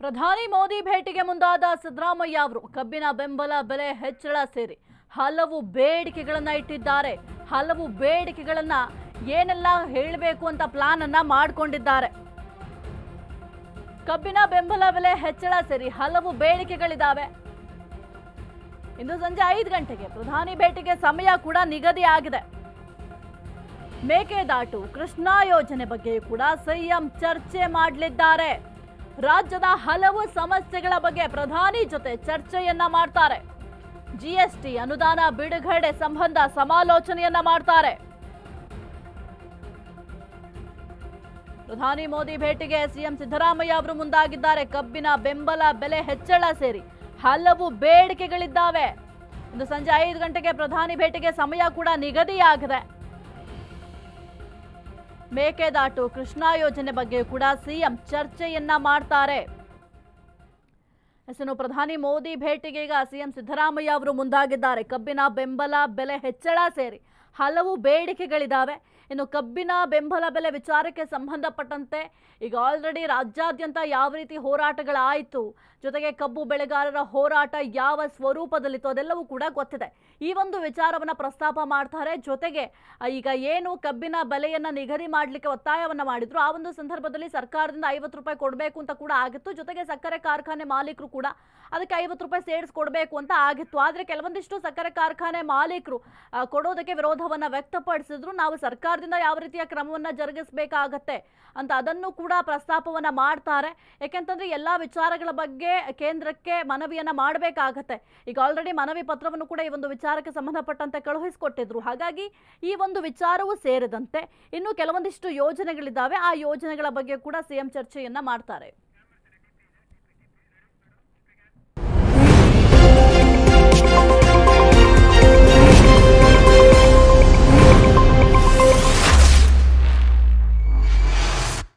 ಪ್ರಧಾನಿ ಮೋದಿ ಭೇಟಿಗೆ ಮುಂದಾದ ಸಿದ್ದರಾಮಯ್ಯ ಅವರು, ಕಬ್ಬಿನ ಬೆಂಬಲ ಬೆಲೆ ಹೆಚ್ಚಳ ಸೇರಿ ಹಲವು ಬೇಡಿಕೆಗಳನ್ನು ಇಟ್ಟಿದ್ದಾರೆ. ಹಲವು ಬೇಡಿಕೆಗಳನ್ನು ಏನೆಲ್ಲ ಹೇಳಬೇಕು ಅಂತ ಪ್ಲಾನ್ ಅನ್ನ ಮಾಡಿಕೊಂಡಿದ್ದಾರೆ. ಕಬ್ಬಿನ ಬೆಂಬಲ ಬೆಲೆ ಹೆಚ್ಚಳ ಸೇರಿ ಹಲವು ಬೇಡಿಕೆಗಳಿದ್ದಾವೆ ಇಂದು ಸಂಜೆ ಐದು ಗಂಟೆಗೆ ಪ್ರಧಾನಿ ಭೇಟಿಗೆ ಸಮಯ ಕೂಡ ನಿಗದಿ ಆಗಿದೆ ಮೇಕೆದಾಟು ಕೃಷ್ಣಾ ಯೋಜನೆ ಬಗ್ಗೆಯೂ ಕೂಡ ಸಿಎಂ ಚರ್ಚೆ ಮಾಡಲಿದ್ದಾರೆ. ರಾಜ್ಯದ ಹಲವು ಸಮಸ್ಯೆಗಳ ಬಗ್ಗೆ ಪ್ರಧಾನಿ ಜೊತೆ ಚರ್ಚೆಯನ್ನ ಮಾಡ್ತಾರೆ. ಜಿಎಸ್ಟಿ ಅನುದಾನ ಬಿಡುಗಡೆ ಸಂಬಂಧ ಸಮಾಲೋಚನೆಯನ್ನ ಮಾಡ್ತಾರೆ. ಪ್ರಧಾನಿ ಮೋದಿ ಭೇಟಿಗೆ ಸಿಎಂ ಸಿದ್ದರಾಮಯ್ಯ ಅವರು ಮುಂದಾಗಿದ್ದಾರೆ. ಕಬ್ಬಿನ ಬೆಂಬಲ ಬೆಲೆ ಹೆಚ್ಚಳ ಸೇರಿ ಹಲವು ಬೇಡಿಕೆಗಳಿದ್ದಾವೆ. ಇಂದು ಸಂಜೆ ಐದು ಗಂಟೆಗೆ ಪ್ರಧಾನಿ ಭೇಟಿಗೆ ಸಮಯ ಕೂಡ ನಿಗದಿಯಾಗಿದೆ. ಮೇಕೆದಾಟು ಕೃಷ್ಣಾ ಯೋಜನೆ ಬಗ್ಗೆ ಕೂಡ ಸಿಎಂ ಚರ್ಚೆಯನ್ನ ಮಾಡ್ತಾರೆ. ಹೆಸರು ಪ್ರಧಾನಿ ಮೋದಿ ಭೇಟಿಗೆ ಈಗ ಸಿಎಂ ಸಿದ್ದರಾಮಯ್ಯ ಅವರು ಮುಂದಾಗಿದ್ದಾರೆ. ಕಬ್ಬಿನ ಬೆಂಬಲ, ಬೆಲೆ ಹೆಚ್ಚಳ ಸೇರಿ ಹಲವು ಬೇಡಿಕೆಗಳಿದ್ದಾವೆ ಇನ್ನು ಕಬ್ಬಿನ ಬೆಂಬಲ ಬೆಲೆ ವಿಚಾರಕ್ಕೆ ಸಂಬಂಧಪಟ್ಟಂತೆ ಈಗ ಆಲ್ರೆಡಿ ರಾಜ್ಯಾದ್ಯಂತ ಯಾವ ರೀತಿ ಹೋರಾಟಗಳಾಯಿತು, ಜೊತೆಗೆ ಕಬ್ಬು ಬೆಳೆಗಾರರ ಹೋರಾಟ ಯಾವ ಸ್ವರೂಪದಲ್ಲಿತ್ತು ಅದೆಲ್ಲವೂ ಕೂಡ ಗೊತ್ತಿದೆ. ಈ ಒಂದು ವಿಚಾರವನ್ನು ಪ್ರಸ್ತಾಪ ಮಾಡ್ತಾರೆ. ಜೊತೆಗೆ ಈಗ ಏನು ಕಬ್ಬಿನ ಬೆಲೆಯನ್ನು ನಿಗದಿ ಮಾಡಲಿಕ್ಕೆ ಒತ್ತಾಯವನ್ನು ಮಾಡಿದ್ರು, ಆ ಒಂದು ಸಂದರ್ಭದಲ್ಲಿ ಸರ್ಕಾರದಿಂದ ಐವತ್ತು ರೂಪಾಯಿ ಕೊಡಬೇಕು ಅಂತ ಕೂಡ ಆಗಿತ್ತು. ಜೊತೆಗೆ ಸಕ್ಕರೆ ಕಾರ್ಖಾನೆ ಮಾಲೀಕರು ಕೂಡ ಅದಕ್ಕೆ ಐವತ್ತು ರೂಪಾಯಿ ಸೇರಿಸ್ಕೊಡ್ಬೇಕು ಅಂತ ಆಗಿತ್ತು. ಆದ್ರೆ ಕೆಲವೊಂದಿಷ್ಟು ಸಕ್ಕರೆ ಕಾರ್ಖಾನೆ ಮಾಲೀಕರು ಕೊಡೋದಕ್ಕೆ ವಿರೋಧವನ್ನು ವ್ಯಕ್ತಪಡಿಸಿದ್ರು. ನಾವು ಸರ್ಕಾರದಿಂದ ಯಾವ ರೀತಿಯ ಕ್ರಮವನ್ನ ಜರುಗಿಸಬೇಕಾಗತ್ತೆ ಅಂತ ಅದನ್ನು ಕೂಡ ಪ್ರಸ್ತಾಪವನ್ನು ಮಾಡ್ತಾರೆ. ಯಾಕೆಂತಂದ್ರೆ ಎಲ್ಲಾ ವಿಚಾರಗಳ ಬಗ್ಗೆ ಕೇಂದ್ರಕ್ಕೆ ಮನವಿಯನ್ನ ಮಾಡಬೇಕಾಗತ್ತೆ. ಈಗ ಆಲ್ರೆಡಿ ಮನವಿ ಪತ್ರವನ್ನು ಕೂಡ ಈ ಒಂದು ವಿಚಾರಕ್ಕೆ ಸಂಬಂಧಪಟ್ಟಂತೆ ಕಳುಹಿಸಿಕೊಟ್ಟಿದ್ರು. ಹಾಗಾಗಿ ಈ ಒಂದು ವಿಚಾರವೂ ಸೇರಿದಂತೆ ಇನ್ನು ಕೆಲವೊಂದಿಷ್ಟು ಯೋಜನೆಗಳಿದ್ದಾವೆ. ಆ ಯೋಜನೆಗಳ ಬಗ್ಗೆ ಕೂಡ ಸಿಎಂ ಚರ್ಚೆಯನ್ನ ಮಾಡ್ತಾರೆ.